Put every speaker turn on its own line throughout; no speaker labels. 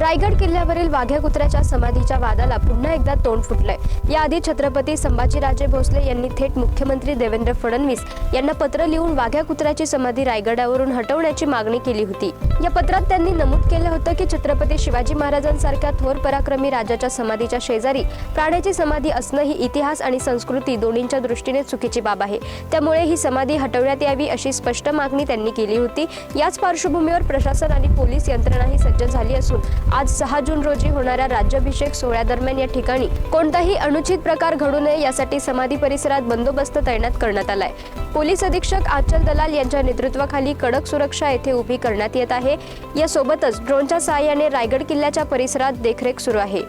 रायगड किल्ल्यावरील वाघ्या कुत्र्याच्या समाधीच्या वादाला पुन्हा एकदा तोंड फुटलंय. याआधी छत्रपती संभाजीराजे भोसले यांनी थेट मुख्यमंत्री देवेंद्र फडणवीस यांना पत्र लिहून वाघ्या कुत्र्याची समाधी रायगडावरून हटवण्याची मागणी केली होती. या पत्रात त्यांनी नमूद केलं होतं की छत्रपती शिवाजी महाराजांसारख्या थोर पराक्रमी राजाच्या समाधीच्या शेजारी प्राण्याची समाधी असणं ही इतिहास आणि संस्कृती दोन्हींच्या दृष्टीने चुकीची बाब आहे. त्यामुळे ही समाधी हटवण्यात यावी अशी स्पष्ट मागणी त्यांनी केली होती. याच पार्श्वभूमीवर प्रशासन आणि पोलीस यंत्रणाही सज्ज झाली असून आज सहा जून रोजी होणाऱ्या राज्याभिषेक सोहळ्यादरम्यान या ठिकाणी कोणताही अनुचित प्रकार घडू नये यासाठी समाधी परिसरात बंदोबस्त तैनात करण्यात आलाय. पोलीस अधीक्षक आचल दलाल यांच्या नेतृत्वाखाली कडक सुरक्षा येथे उभी करण्यात येत आहे. यासोबतच ड्रोनच्या सहाय्याने रायगड किल्ल्याच्या परिसरात देखरेख सुरू आहे.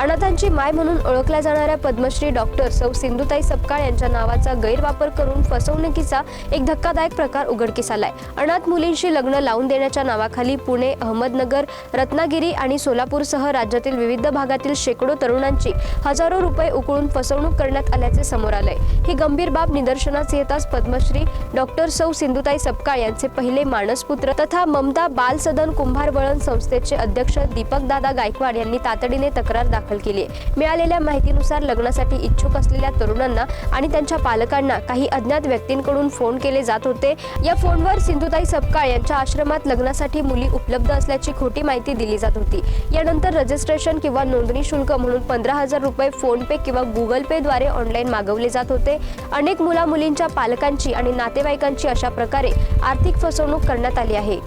अनाथांची माय म्हणून ओळखल्या जाणाऱ्या पद्मश्री डॉक्टर सौ सिंधुताई सपकाळ यांच्या नावाचा गैरवापर करून फसवणुकीचा एक धक्कादायक प्रकार उघडकीस आलाय. अनाथ मुलींशी लग्न लावून देण्याच्या नावाखाली पुणे अहमदनगर रत्नागिरी आणि सोलापूरसह राज्यातील विविध भागातील शेकडो तरुणांची हजारो रुपये उकळून फसवणूक करण्यात आल्याचे समोर आलंय. ही गंभीर बाब निदर्शनास येताच पद्मश्री डॉक्टर सौ सिंधुताई सपकाळ यांचे पहिले मानसपुत्र तथा ममता बाल सदन कुंभार वळण संस्थेचे अध्यक्ष दीपक दादा गायकवाड यांनी तातडीने तक्रार दाखल केली. आहे मिळालेल्या माहितीनुसार लग्नासाठी इच्छुक असलेल्या तरुणांना आणि त्यांच्या पालकांना काही अज्ञात व्यक्तींकडून फोन केले जात होते. या फोनवर सिंधुताई सपकाळ यांच्या आश्रमात लग्नासाठी मुली उपलब्ध असल्याची खोटी माहिती दिली जात होती. यानंतर रजिस्ट्रेशन किंवा नोंदणी शुल्क म्हणून पंधरा हजार रुपये फोन पे किंवा गुगल पे द्वारे ऑनलाईन मागवले जात होते. अनेक मुला मुलींच्या पालकांची आणि नातेवाईकांची अशा प्रकारे आर्थिक फसवणूक करण्यात आली आहे.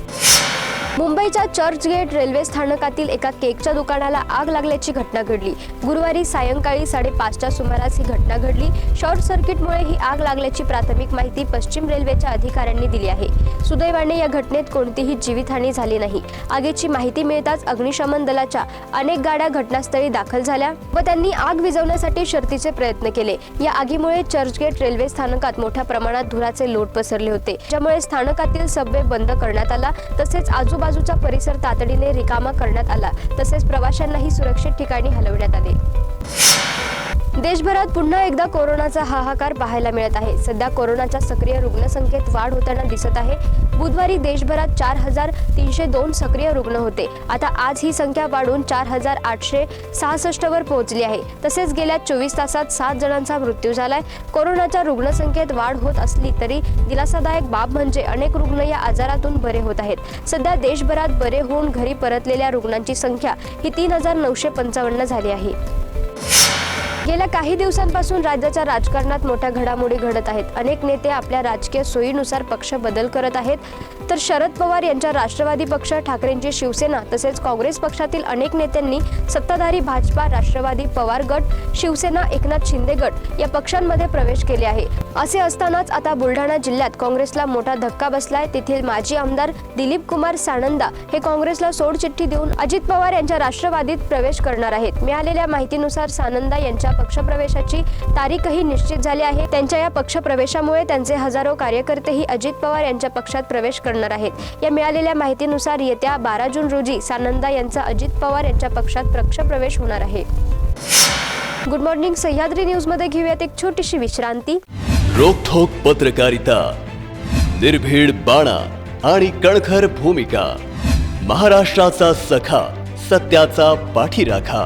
मुंबईच्या चर्चगेट रेल्वे स्थानकातील एका केकच्या दुकानाला आग लागल्याची घटना घडली. गुरुवारी सायंकाळी साडेपाचच्या सुमारास ही घटना घडली. शॉर्ट सर्किटमुळे ही आग लागल्याची प्राथमिक माहिती पश्चिम रेल्वेच्या अधिकाऱ्यांनी दिली आहे. सुदैवाने या घटनेत कोणतीही जीवितहानी झाली नाही. आगीची माहिती मिळताच अग्निशमन दलाच्या अनेक गाड्या घटनास्थळी दाखल झाल्या व त्यांनी आग विझवण्यासाठी शर्तीचे प्रयत्न केले. या आगीमुळे चर्चगेट रेल्वे स्थानकात मोठ्या प्रमाणात धुराचे लोट पसरले होते. ज्यामुळे स्थानकातील सबवे बंद करण्यात आला. तसेच आजूबाजूचा परिसर तातडीने रिकामा करण्यात आला. तसेच प्रवाशांनाही सुरक्षित ठिकाणी हलवण्यात आले. देशभरात पुन्हा एकदा कोरोनाचा हाहाकार पाहायला मिळत आहे. सध्या कोरोनाच्या सक्रिय रुग्णसंख्येत वाढ होताना दिसत आहे. बुधवारी देशभरात चार हजार तीनशे दोन सक्रिय रुग्ण होते. आता आज ही संख्या वाढून चार हजार आठशे सहासष्ट वर पोहोचली आहे. तसेच गेल्या चोवीस तासात सात जणांचा मृत्यू झालाय. कोरोनाच्या रुग्णसंख्येत वाढ होत असली तरी दिलासादायक बाब म्हणजे अनेक रुग्ण या आजारातून बरे होत आहेत. सध्या देशभरात बरे होऊन घरी परतलेल्या रुग्णांची संख्या ही तीन हजार नऊशे पंचावन्न झाली आहे. गेल्या काही दिवसांपासून राज्याच्या राजकारणात मोठ्या घडामोडी घडत आहेत. अनेक नेते आपल्या राजकीय सोयीनुसार पक्ष बदल करत आहेत. तर शरद पवार यांच्या राष्ट्रवादी पक्ष ठाकरेंची शिवसेना तसेच काँग्रेस पक्षातील अनेक नेत्यांनी सत्ताधारी भाजपा राष्ट्रवादी पवार गट शिवसेना एकनाथ शिंदे गट या पक्षांमध्ये प्रवेश केले आहे. असे असतानाच आता बुलढाणा जिल्ह्यात काँग्रेसला मोठा धक्का बसलाय. तेथील माजी आमदार दिलीप कुमार सानंदा हे काँग्रेसला सोडचिठ्ठी देऊन अजित पवार यांच्या राष्ट्रवादीत प्रवेश करणार आहेत. मिळालेल्या माहितीनुसार सानंदा यांच्या पक्षप्रवेशाची तारीखही निश्चित झाली आहे. त्यांच्या या पक्षप्रवेशामुळे त्यांचे हजारो कार्यकर्तेही अजित पवार यांच्या पक्षात प्रवेश करणार आहेत. या मिळालेल्या माहितीनुसार येत्या बारा जून रोजी सानंदा यांचा अजित पवार यांच्या पक्षात पक्षप्रवेश होणार आहे. गुड मॉर्निंग सह्याद्री न्यूजमध्ये घेऊयात एक छोटीशी विश्रांती.
रोखोक पत्रकारिता निर्भीड बाणा आणि कणखर भूमिका महाराष्ट्राचा सखा सत्याचा पाठीराखा.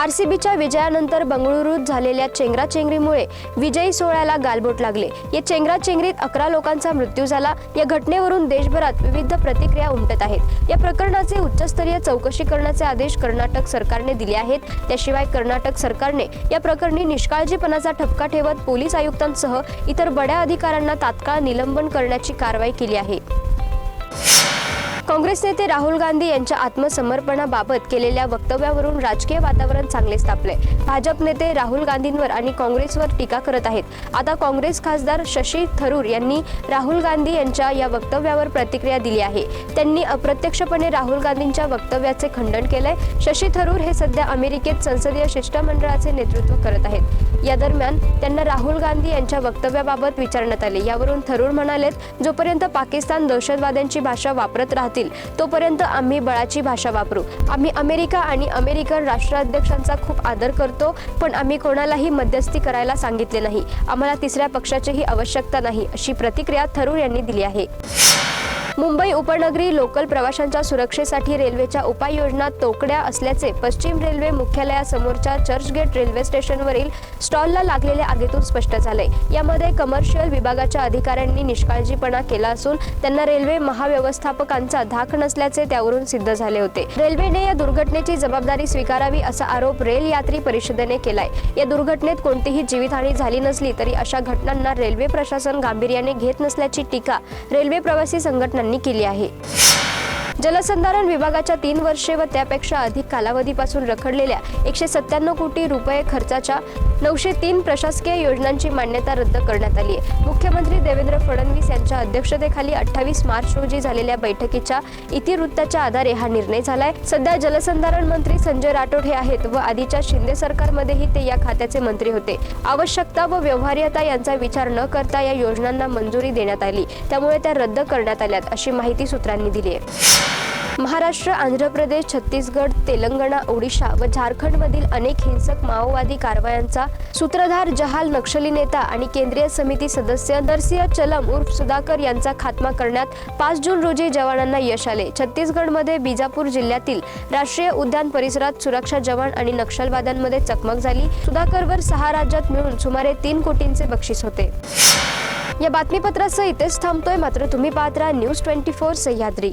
आरसीबीच्या विजयानंतर बंगळुरूत झालेल्या चेंगराचेंगरीमुळे विजयी सोहळ्याला गालबोट लागले. या चेंगराचेंगरीत अकरा लोकांचा मृत्यू झाला. या घटनेवरून देशभरात विविध प्रतिक्रिया उमटत आहेत. या प्रकरणाचे उच्चस्तरीय चौकशी करण्याचे आदेश कर्नाटक सरकारने दिले आहेत. त्याशिवाय कर्नाटक सरकारने या प्रकरणी निष्काळजीपणाचा ठपका ठेवत पोलीस आयुक्तांसह इतर बड्या अधिकाऱ्यांना तात्काळ निलंबन करण्याची कारवाई केली आहे. काँग्रेस नेते राहुल गांधी यांच्या आत्मसमर्पणाबाबत केलेल्या वक्तव्यावरून राजकीय वातावरण चांगले तापले भाजप नेते राहुल गांधींवर आणि काँग्रेसवर टीका करत आहेत. आता काँग्रेस खासदार शशी थरूर यांनी राहुल गांधी यांच्या या वक्तव्यावर प्रतिक्रिया दिली आहे. त्यांनी अप्रत्यक्षपणे राहुल गांधींच्या वक्तव्याचे खंडन केलंय. शशी थरूर हे सध्या अमेरिकेत संसदीय शिष्टमंडळाचे नेतृत्व करत आहेत. या दरम्यान त्यांना राहुल गांधी यांच्या वक्तव्याबाबत विचारण्यात आले. यावरून थरूर म्हणालेत जोपर्यंत पाकिस्तान दहशतवाद्यांची भाषा वापरत राहतील तोपर्यंत आम्ही बळाची भाषा वापरू. आम्ही अमेरिका आणि अमेरिकन राष्ट्राध्यक्षांचा खूप आदर करतो पण आम्ही कोणालाही मध्यस्थी करायला सांगितले नाही. आम्हाला तिसऱ्या पक्षाचीही आवश्यकता नाही अशी प्रतिक्रिया थरूर यांनी दिली आहे. मुंबई उपनगरी लोकल प्रवाशांच्या सुरक्षेसाठी रेल्वेच्या उपाययोजना तोकड्या असल्याचे पश्चिम रेल्वे मुख्यालयासमोरच्या चर्चगेट रेल्वे स्टेशनवरील स्टॉलला लागलेल्या आगीतून स्पष्ट झाले. यामध्ये कमर्शियल विभागाच्या अधिकाऱ्यांनी निष्काळजीपणा केला असून त्यांना रेल्वे महाव्यवस्थापकांचा धाक नसल्याचे त्यावरून सिद्ध झाले होते. रेल्वेने या दुर्घटनेची जबाबदारी स्वीकारावी असा आरोप रेल यात्री परिषदेने केलाय. या दुर्घटनेत कोणतीही जीवितहानी झाली नसली तरी अशा घटनांना रेल्वे प्रशासन गांभीर्याने घेत नसल्याची टीका रेल्वे प्रवासी संघटनांनी केली आहे. जलसंधारण विभागाच्या तीन वर्षे व त्यापेक्षा अधिक कालावधीपासून रखडलेल्या एकशे सत्त्याण्णव कोटी रुपये खर्चाच्या नऊशे तीन प्रशासकीय योजनांची मान्यता रद्द करण्यात आली आहे. मुख्यमंत्री देवेंद्र फडणवीस यांच्या अध्यक्षतेखाली अठ्ठावीस मार्च रोजी झालेल्या बैठकीच्या इतिवृत्ताच्या आधारे हा निर्णय झालाय. सध्या जलसंधारण मंत्री संजय राठोड हे आहेत व आधीच्या शिंदे सरकारमध्येही ते या खात्याचे मंत्री होते. आवश्यकता व व्यवहार्यता यांचा विचार न करता या योजनांना मंजुरी देण्यात आली. त्यामुळे त्या रद्द करण्यात आल्यात अशी माहिती सूत्रांनी दिली आहे. महाराष्ट्र आंध्र प्रदेश छत्तीसगड तेलंगणा ओडिशा व झारखंडमधील अनेक हिंसक माओवादी कारवायांचा सूत्रधार जहाल नक्षली नेता आणि केंद्रीय समिती सदस्य नरसिंह चलम उर्फ सुधाकर यांचा खात्मा करण्यात पाच जून रोजी जवानांना यश आले. छत्तीसगडमध्ये बिजापूर जिल्ह्यातील राष्ट्रीय उद्यान परिसरात सुरक्षा जवान आणि नक्षलवाद्यांमध्ये चकमक झाली. सुधाकरवर सहा राज्यात मिळून सुमारे तीन कोटींचे बक्षीस होते. या बातमीपत्रासह इथेच थांबतोय. मात्र तुम्ही पाहत राहा न्यूज ट्वेंटी फोर सह्याद्री.